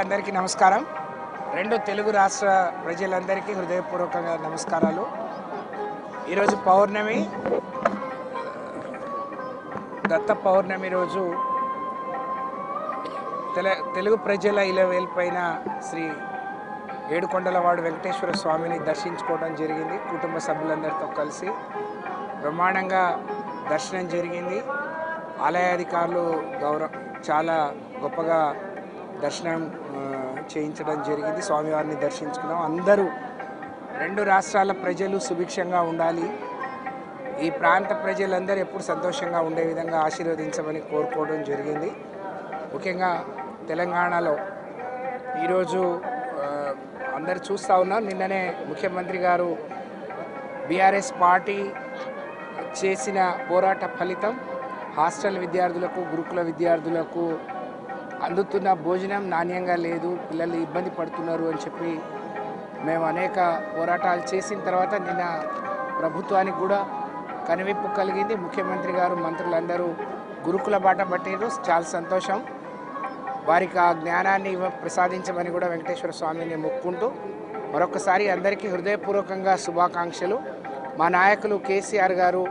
అందరికీ నమస్కారం. రెండు తెలుగు రాష్ట్ర ప్రజలందరికీ హృదయపూర్వకంగా నమస్కారాలు. ఈరోజు పౌర్ణమి. దత్త పౌర్ణమి రోజు తెల తెలుగు ప్రజల ఇలవేల్పైన శ్రీ ఏడుకొండలవాడు వెంకటేశ్వర స్వామిని దర్శించుకోవడం జరిగింది. కుటుంబ సభ్యులందరితో కలిసి బ్రహ్మాండంగా దర్శనం జరిగింది. ఆలయాధికారులు గౌరవ చాలా గొప్పగా దర్శనం చేయించడం జరిగింది. స్వామివారిని దర్శించుకున్నాం. అందరూ రెండు రాష్ట్రాల ప్రజలు సుభిక్షంగా ఉండాలి. ఈ ప్రాంత ప్రజలందరూ ఎప్పుడు సంతోషంగా ఉండే విధంగా ఆశీర్వదించమని కోరుకోవడం జరిగింది. ముఖ్యంగా తెలంగాణలో ఈరోజు అందరు చూస్తూ ఉన్నాం. నిన్ననే ముఖ్యమంత్రి గారు బీఆర్ఎస్ పార్టీ చేసిన పోరాట ఫలితం హాస్టల్ విద్యార్థులకు గురుకుల విద్యార్థులకు అందుతున్న భోజనం నాణ్యంగా లేదు పిల్లలు ఇబ్బంది పడుతున్నారు అని చెప్పి మేము అనేక పోరాటాలు చేసిన తర్వాత నిన్న ప్రభుత్వానికి కూడా కనువిప్పు కలిగింది. ముఖ్యమంత్రి గారు మంత్రులందరూ గురుకుల బాట పట్టారు చాలా సంతోషం. వారికి ఆ జ్ఞానాన్ని ప్రసాదించమని కూడా వెంకటేశ్వర స్వామిని మొక్కుంటూ మరొకసారి అందరికీ హృదయపూర్వకంగా శుభాకాంక్షలు. మా నాయకులు కేసీఆర్ గారు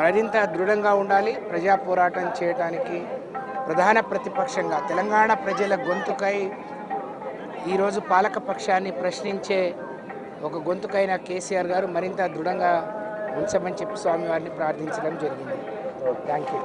మరింత దృఢంగా ఉండాలి. ప్రజా పోరాటం చేయడానికి ప్రధాన ప్రతిపక్షంగా తెలంగాణ ప్రజల గొంతుకై ఈరోజు పాలక పక్షాన్ని ప్రశ్నించే ఒక గొంతుకైన కేసీఆర్ గారు మరింత దృఢంగా ఉంచమని చెప్పి స్వామివారిని ప్రార్థించడం జరిగింది. Thank you